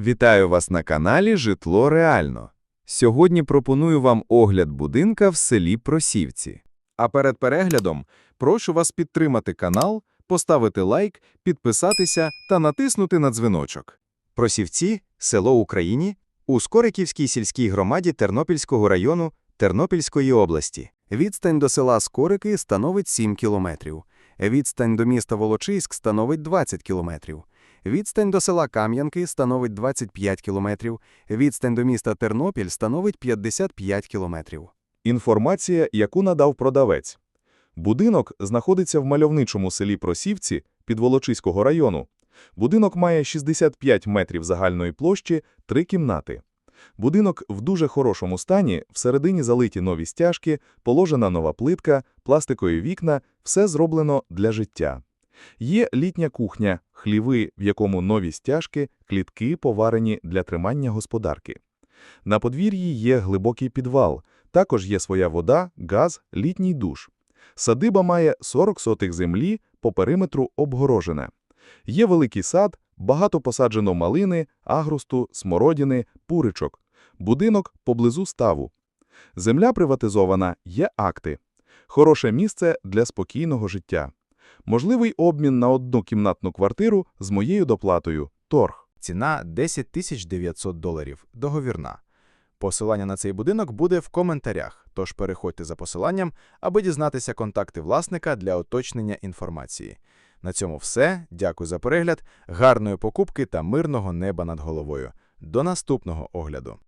Вітаю вас на каналі Житло Реально. Сьогодні пропоную вам огляд будинка в селі Просівці. А перед переглядом прошу вас підтримати канал, поставити лайк, підписатися та натиснути на дзвіночок. Просівці, село Україні, у Скориківській сільській громаді Тернопільського району Тернопільської області. Відстань до села Скорики становить 7 кілометрів. Відстань до міста Волочиськ становить 20 кілометрів. Відстань до села Кам'янки становить 25 кілометрів. Відстань до міста Тернопіль становить 55 кілометрів. Інформація, яку надав продавець. Будинок знаходиться в мальовничому селі Просівці Підволочиського району. Будинок має 65 метрів загальної площі, три кімнати. Будинок в дуже хорошому стані, всередині залиті нові стяжки, положена нова плитка, пластикові вікна – все зроблено для життя. Є літня кухня, хліви, в якому нові стяжки, клітки поварені для тримання господарки. На подвір'ї є глибокий підвал, також є своя вода, газ, літній душ. Садиба має 40 сотих землі, по периметру обгорожена. Є великий сад, багато посаджено малини, агрусту, смородини, пуричок. Будинок поблизу ставу. Земля приватизована, є акти. Хороше місце для спокійного життя. Можливий обмін на одну кімнатну квартиру з моєю доплатою – торг. Ціна 10 тисяч 900 доларів. Договірна. Посилання на цей будинок буде в коментарях, тож переходьте за посиланням, аби дізнатися контакти власника для уточнення інформації. На цьому все. Дякую за перегляд, гарної покупки та мирного неба над головою. До наступного огляду.